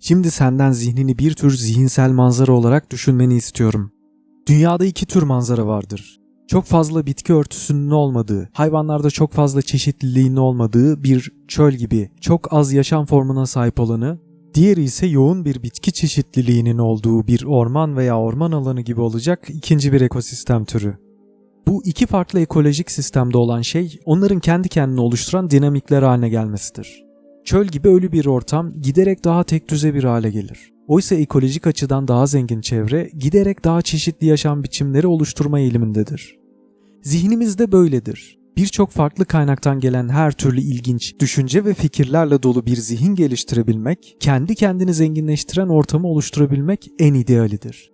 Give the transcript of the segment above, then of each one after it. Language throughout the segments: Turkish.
Şimdi senden zihnini bir tür zihinsel manzara olarak düşünmeni istiyorum. Dünyada iki tür manzara vardır. Çok fazla bitki örtüsünün olmadığı, hayvanlarda çok fazla çeşitliliğinin olmadığı bir çöl gibi çok az yaşam formuna sahip olanı, diğeri ise yoğun bir bitki çeşitliliğinin olduğu bir orman veya orman alanı gibi olacak ikinci bir ekosistem türü. Bu iki farklı ekolojik sistemde olan şey onların kendi kendine oluşturan dinamikler haline gelmesidir. Çöl gibi ölü bir ortam giderek daha tek düze bir hale gelir. Oysa ekolojik açıdan daha zengin çevre giderek daha çeşitli yaşam biçimleri oluşturma eğilimindedir. Zihnimiz de böyledir. Birçok farklı kaynaktan gelen her türlü ilginç, düşünce ve fikirlerle dolu bir zihin geliştirebilmek, kendi kendini zenginleştiren ortamı oluşturabilmek en idealidir.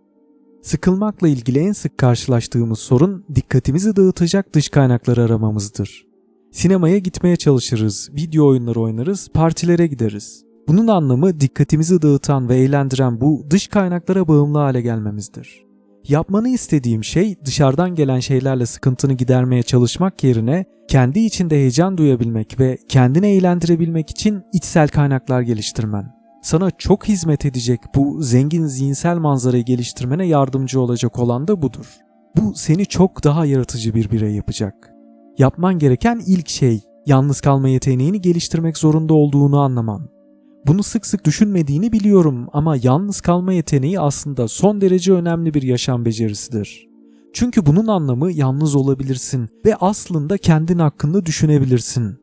Sıkılmakla ilgili en sık karşılaştığımız sorun dikkatimizi dağıtacak dış kaynakları aramamızdır. Sinemaya gitmeye çalışırız, video oyunları oynarız, partilere gideriz. Bunun anlamı dikkatimizi dağıtan ve eğlendiren bu dış kaynaklara bağımlı hale gelmemizdir. Yapmanı istediğim şey dışarıdan gelen şeylerle sıkıntını gidermeye çalışmak yerine kendi içinde heyecan duyabilmek ve kendini eğlendirebilmek için içsel kaynaklar geliştirmen. Sana çok hizmet edecek bu zengin zihinsel manzarayı geliştirmene yardımcı olacak olan da budur. Bu seni çok daha yaratıcı bir birey yapacak. Yapman gereken ilk şey yalnız kalma yeteneğini geliştirmek zorunda olduğunu anlaman. Bunu sık sık düşünmediğini biliyorum ama yalnız kalma yeteneği aslında son derece önemli bir yaşam becerisidir. Çünkü bunun anlamı yalnız olabilirsin ve aslında kendin hakkında düşünebilirsin.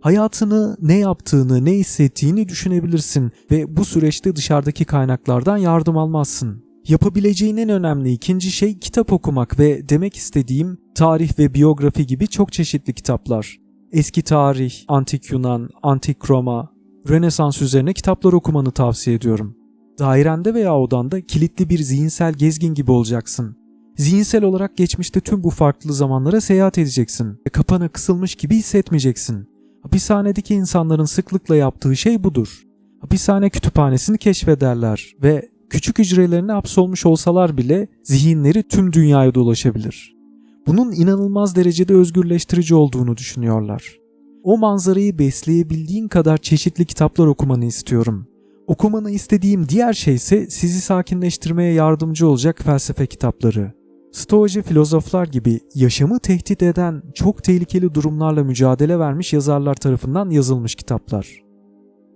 Hayatını, ne yaptığını, ne hissettiğini düşünebilirsin ve bu süreçte dışarıdaki kaynaklardan yardım almazsın. Yapabileceğin en önemli ikinci şey kitap okumak ve demek istediğim tarih ve biyografi gibi çok çeşitli kitaplar. Eski tarih, antik Yunan, antik Roma, Rönesans üzerine kitaplar okumanı tavsiye ediyorum. Dairende veya odanda kilitli bir zihinsel gezgin gibi olacaksın. Zihinsel olarak geçmişte tüm bu farklı zamanlara seyahat edeceksin kapana kısılmış gibi hissetmeyeceksin. Hapishanedeki insanların sıklıkla yaptığı şey budur. Hapishane kütüphanesini keşfederler ve küçük hücrelerine hapsolmuş olsalar bile zihinleri tüm dünyaya dolaşabilir. Bunun inanılmaz derecede özgürleştirici olduğunu düşünüyorlar. O manzarayı besleyebildiğin kadar çeşitli kitaplar okumanı istiyorum. Okumanı istediğim diğer şey ise sizi sakinleştirmeye yardımcı olacak felsefe kitapları. Stoacı filozoflar gibi yaşamı tehdit eden çok tehlikeli durumlarla mücadele vermiş yazarlar tarafından yazılmış kitaplar.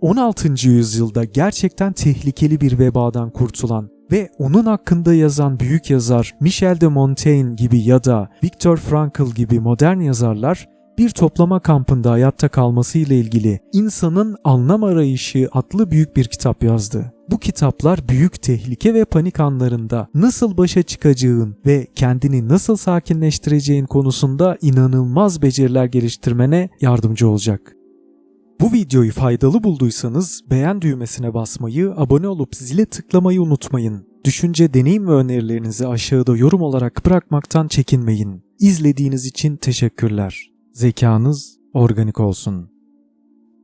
16. yüzyılda gerçekten tehlikeli bir vebadan kurtulan ve onun hakkında yazan büyük yazar Michel de Montaigne gibi ya da Viktor Frankl gibi modern yazarlar bir toplama kampında hayatta kalması ile ilgili insanın anlam arayışı adlı büyük bir kitap yazdı. Bu kitaplar büyük tehlike ve panik anlarında nasıl başa çıkacağın ve kendini nasıl sakinleştireceğin konusunda inanılmaz beceriler geliştirmene yardımcı olacak. Bu videoyu faydalı bulduysanız beğen düğmesine basmayı, abone olup zile tıklamayı unutmayın. Düşünce, deneyim ve önerilerinizi aşağıda yorum olarak bırakmaktan çekinmeyin. İzlediğiniz için teşekkürler. Zekanız organik olsun.